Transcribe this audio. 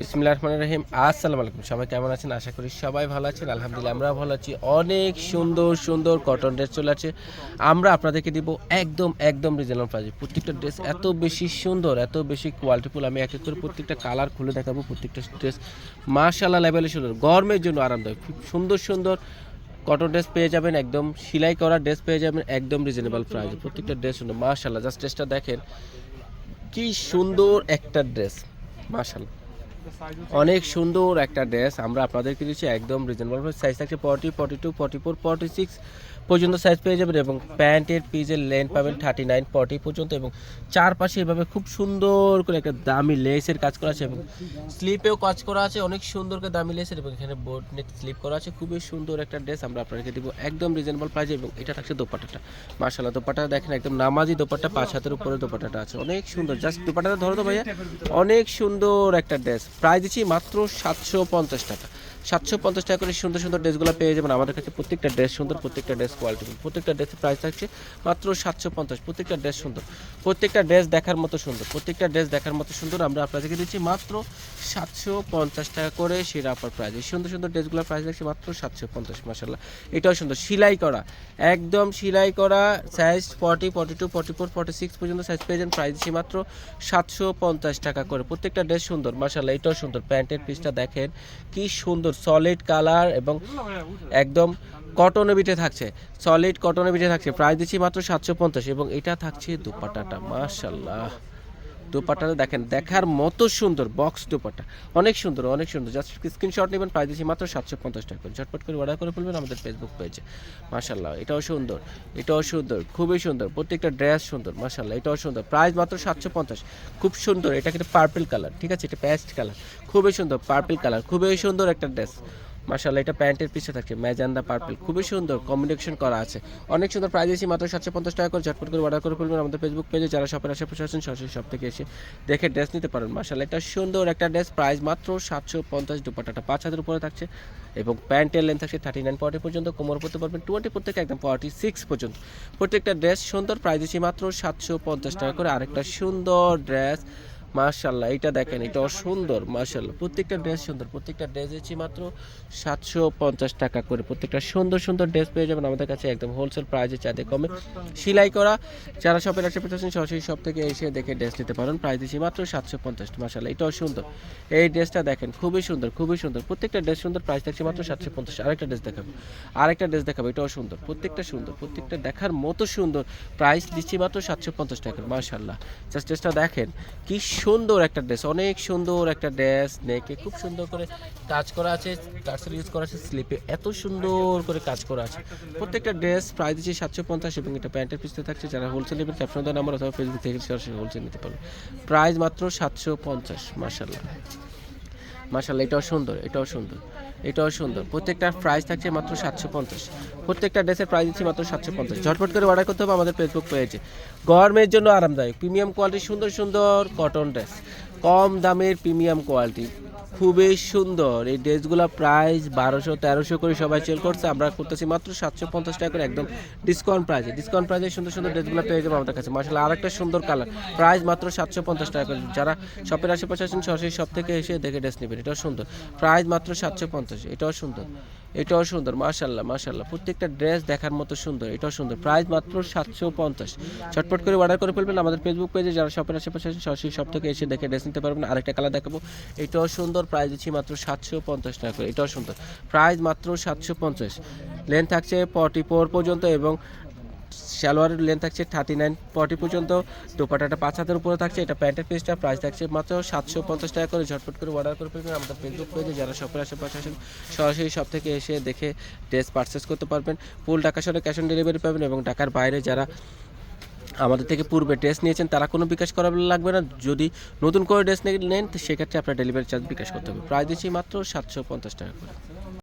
বিসমিল্লাহ রহমান রহিম। আসসালামু আলাইকুম। সবাই কেমন আছেন? আশা করি সবাই ভালো আছেন। আলহামদুলিল্লাহ আমরা ভালো আছি। অনেক সুন্দর সুন্দর কটন ড্রেস চলে আছে আমরা আপনাদেরকে দিব একদম একদম রিজনেবল প্রাইসে প্রত্যেকটা ড্রেস এত বেশি সুন্দর, এত বেশি কোয়ালিটিফুল আমি এক এক করে প্রত্যেকটা কালার খুলে দেখাবো, প্রত্যেকটা ড্রেস মার্শাল্লাহ লেভেলে সুন্দর। গরমের জন্য আরামদায়ক। খুব সুন্দর সুন্দর কটন ড্রেস পেয়ে যাবেন। একদম সেলাই করা ড্রেস পেয়ে যাবেন। একদম রিজনেবল প্রাইসে প্রত্যেকটা ড্রেস সুন্দর। মার্শাল্লাহ জাস্ট ড্রেসটা দেখেন। কি সুন্দর একটা ড্রেস মার্শাল্লাহ অনেক সুন্দর একটা ড্রেস। আমরা আপনাদেরকে দিচ্ছি একদম রিজনেবল সাইজ থাকছে forty forty two forty four forty six পর্যন্ত সাইজ পেয়ে যাবেন এবং প্যান্টের পিজের লেন্থ পাবেন থার্টি নাইন ফর্টি পর্যন্ত এবং চারপাশে এভাবে খুব সুন্দর করে একটা দামি লেসের কাজ করা আছে এবং স্লিপেও কাজ করা আছে। অনেক সুন্দর করে দামি লেসের এবং এখানে বোর্ড নেক স্লিপ করা আছে। খুবই সুন্দর একটা ড্রেস আমরা আপনাদেরকে দিব একদম রিজনেবল প্রাইসে এবং এটা থাকছে দোপাটাটা মার্শাল্লাহ দোপাটা দেখেন একদম নামাজি দোপাট্টা, পাঁচ হাতের উপরে দোপাটাটা আছে। অনেক সুন্দর জাস্ট দোপাটাটা ধরো তো ভাইয়া। অনেক সুন্দর একটা ড্রেস প্রাইস দিচ্ছি মাত্র সাতশো পঞ্চাশ টাকা। সাতশো পঞ্চাশ টাকা করে সুন্দর সুন্দর ড্রেসগুলো পেয়ে যাবেন। আমাদের কাছে প্রত্যেকটা ড্রেস সুন্দর, প্রত্যেকটা ড্রেস কোয়ালিটি প্রত্যেকটা ড্রেসের প্রাইস থাকছে মাত্র সাতশো পঞ্চাশ। প্রত্যেকটা ড্রেস সুন্দর। প্রত্যেকটা ড্রেস দেখার মতো সুন্দর। প্রত্যেকটা ড্রেস দেখার মতো সুন্দর। আমরা আপনাদেরকে দিচ্ছি মাত্র সাতশো পঞ্চাশ টাকা করে সেরা আপনার প্রাইস এই সুন্দর সুন্দর ড্রেসগুলোর প্রাইস থাকছে মাত্র সাতশো পঞ্চাশ মাসাল্লাহ এটাও সুন্দর। সেলাই করা। একদম সেলাই করা। Size forty forty two forty four forty six পর্যন্ত সাইজ পেয়ে যান প্রাইস দিচ্ছি মাত্র সাতশো পঞ্চাশ টাকা করে। প্রত্যেকটা ড্রেস সুন্দর মাসাল্লাহ এটাও সুন্দর। প্যান্টের পিসটা দেখেন। কি সুন্দর সলিড কালার এবং একদম কটনের বিটে থাকছে। সলিড কটনের বিটে থাকছে। প্রাইস দিচ্ছি মাত্র সাতশো পঞ্চাশ এবং এটা থাকছে দুপাটাটা। মাশাল্লাহ দুপাটাটা দেখেন, দেখার মতো সুন্দর বক্স দুপাটা। অনেক সুন্দর অনেক সুন্দর। জাস্ট স্ক্রিনশট নেবেন প্রাইস দিচ্ছি মাত্র সাতশো পঞ্চাশ টাকা করে। ঝটপট করে অর্ডার করে ফেলবেন আমাদের ফেসবুক পেজে মাশাল্লাহ এটাও সুন্দর এটাও সুন্দর, খুবই সুন্দর। প্রত্যেকটা ড্রেস সুন্দর মাশাল্লাহ এটাও সুন্দর। প্রাইস মাত্র সাতশো পঞ্চাশ। খুব সুন্দর, এটা কিন্তু পার্পল কালার ঠিক আছে? এটা প্যাস্ট কালার খুবই সুন্দর পার্পল কালার খুবই সুন্দর একটা ড্রেস মাশাল্লাহ এটা প্যান্টের পিছে থাকছে ম্যাজান্ডা পার্পল, খুবই সুন্দর কম্বিনেশন করা আছে। অনেক সুন্দর প্রাইস এসে মাত্র সাতশো পঞ্চাশ টাকা করে, ঝটপট করে অর্ডার করে ফেলবেন আমাদের ফেসবুক পেজে যারা শপের আশেপাশে আছেন, সরাসরি সব থেকে এসে দেখে ড্রেস নিতে পারেন। মাশাল্লাহ এটা সুন্দর একটা ড্রেস প্রাইস মাত্র সাতশো পঞ্চাশ দুপাটাটা, পাঁচ হাজার উপরে থাকছে। এবং প্যান্টের লেন্থ থাকছে থার্টি নাইন ফর্টি পর্যন্ত, কোমর পড়তে পারবেন টোয়েন্টি ফোর থেকে একদম ফর্টি সিক্স পর্যন্ত। প্রত্যেকটা ড্রেস সুন্দর প্রাইস দিচ্ছি মাত্র সাতশো পঞ্চাশ টাকা করে। আরেকটা সুন্দর ড্রেস মার্শাল্লাহ এটা দেখেন, এটা সুন্দর মার্শাল্লাহ প্রত্যেকটা ড্রেস সুন্দর, প্রত্যেকটা ড্রেস দিচ্ছি মাত্র সাতশো পঞ্চাশ টাকা করে। প্রত্যেকটা সুন্দর সুন্দর ড্রেস পেয়ে যাবেন আমাদের কাছে একদম হোলসেল প্রাইসে চাঁদে কমে। সেলাই করা, যারা শপের আশেপাশে আছেন, সরাসরি সব থেকে এসে দেখে ড্রেস নিতে পারেন। প্রাইস দিচ্ছি মাত্র সাতশো পঞ্চাশ মার্শাল্লাহ এটাও সুন্দর। এই ড্রেসটা দেখেন, খুবই সুন্দর খুবই সুন্দর। প্রত্যেকটা ড্রেস সুন্দর প্রাইস থাকছে মাত্র সাতশো পঞ্চাশ। আরেকটা ড্রেস দেখাবো, আরেকটা ড্রেস দেখাবো, এটাও সুন্দর, প্রত্যেকটা সুন্দর, প্রত্যেকটা দেখার মতো সুন্দর। প্রাইস দিচ্ছি মাত্র সাতশো পঞ্চাশ টাকা মার্শাল্লাহ জাস্ট ড্রেসটা দেখেন, কি সুন্দর একটা ড্রেস অনেক সুন্দর একটা ড্রেস নেকে খুব সুন্দর করে কাজ করা আছে টার্সেল ইউজ করা আছে স্লিপে এত সুন্দর করে কাজ করা আছে। প্রত্যেকটা ড্রেস প্রাইস দিচ্ছে সাতশো পঞ্চাশ এবং এটা প্যান্টের পিছতে থাকছে, যারা হোলসেল নেবেন ক্যাপশন দেওয়ার নাম্বার অথবা ফেসবুক থেকে সরাসরি হোলসেল নিতে পারবেন। প্রাইস মাত্র সাতশো পঞ্চাশ মার্শাল্লাহ মার্শাল্লাহ এটাও সুন্দর এটাও সুন্দর এটাও সুন্দর। প্রত্যেকটা প্রাইস থাকছে মাত্র সাতশো পঞ্চাশ। প্রত্যেকটা ড্রেসের প্রাইস দিচ্ছি মাত্র সাতশো পঞ্চাশ। ঝটপট করে অর্ডার করতে হবে আমাদের ফেসবুক পেয়েছে গরমের জন্য আরামদায়ক প্রিমিয়াম কোয়ালিটি সুন্দর সুন্দর কটন ড্রেস কম দামের প্রিমিয়াম কোয়ালিটি খুবই সুন্দর। এই ড্রেসগুলো প্রাইস বারোশো, তেরোশো করে সবাই সেল করছে। আমরা করতেছি মাত্র সাতশো পঞ্চাশ টাকা করে একদম ডিসকাউন্ট প্রাইসে ডিসকাউন্ট প্রাইসে সুন্দর সুন্দর ড্রেসগুলো পেয়ে যাব আমাদের কাছে। মার্শাল আর একটা সুন্দর কালার প্রাইস মাত্র সাতশো পঞ্চাশ টাকা করে। যারা শপের আশেপাশে আছেন, সরাসরি সব থেকে এসে দেখে ড্রেস নেবেন। এটাও সুন্দর। প্রাইস মাত্র সাতশো পঞ্চাশ। এটাও সুন্দর। এটাও সুন্দর মাশাল্লাহ মাশাল্লাহ প্রত্যেকটা ড্রেস দেখার মতো সুন্দর, এটাও সুন্দর। প্রাইস মাত্র সাতশো পঞ্চাশ। ছটপট করে অর্ডার করে ফেলবেন আমাদের ফেসবুক পেজে যারা শপের আশেপাশে আছেন, সরাসরি সব থেকে এসে দেখে ড্রেস নিতে পারবেন। আরেকটা কালার দেখাবো। এটাও সুন্দর প্রাইস দিচ্ছি মাত্র সাতশো পঞ্চাশ টাকা করে। এটাও সুন্দর। প্রাইস মাত্র সাতশো পঞ্চাশ। লেন্থ থাকছে ফর্টি ফোর পর্যন্ত এবং সালোয়ারের লেন্থ থাকছে থার্টি নাইন ফর্টি পর্যন্ত দোপাটাটা পাঁচ হাতের উপরে থাকছে, এটা প্যান্টের পিসটা প্রাইস থাকছে মাত্র সাতশো পঞ্চাশ টাকা করে। ঝটপট করে অর্ডার করে ফেলবেন। আমাদের ফেসবুক পেজে যারা শপের আশেপাশে আসেন, সরাসরি সব থেকে এসে দেখে ড্রেস পারচেস করতে পারবেন। ফুল টাকা সরে ক্যাশ অন ডেলিভারি পাবেন এবং টাকার বাইরে যারা আমাদের থেকে পূর্বে ড্রেস নিয়েছেন, তারা কোনো বিকাশ করা লাগবে না। যদি নতুন করে ড্রেস নেন, সেক্ষেত্রে আপনার ডেলিভারি চার্জ বিকাশ করতে হবে। প্রাইস দিচ্ছি মাত্র সাতশো পঞ্চাশ টাকা করে।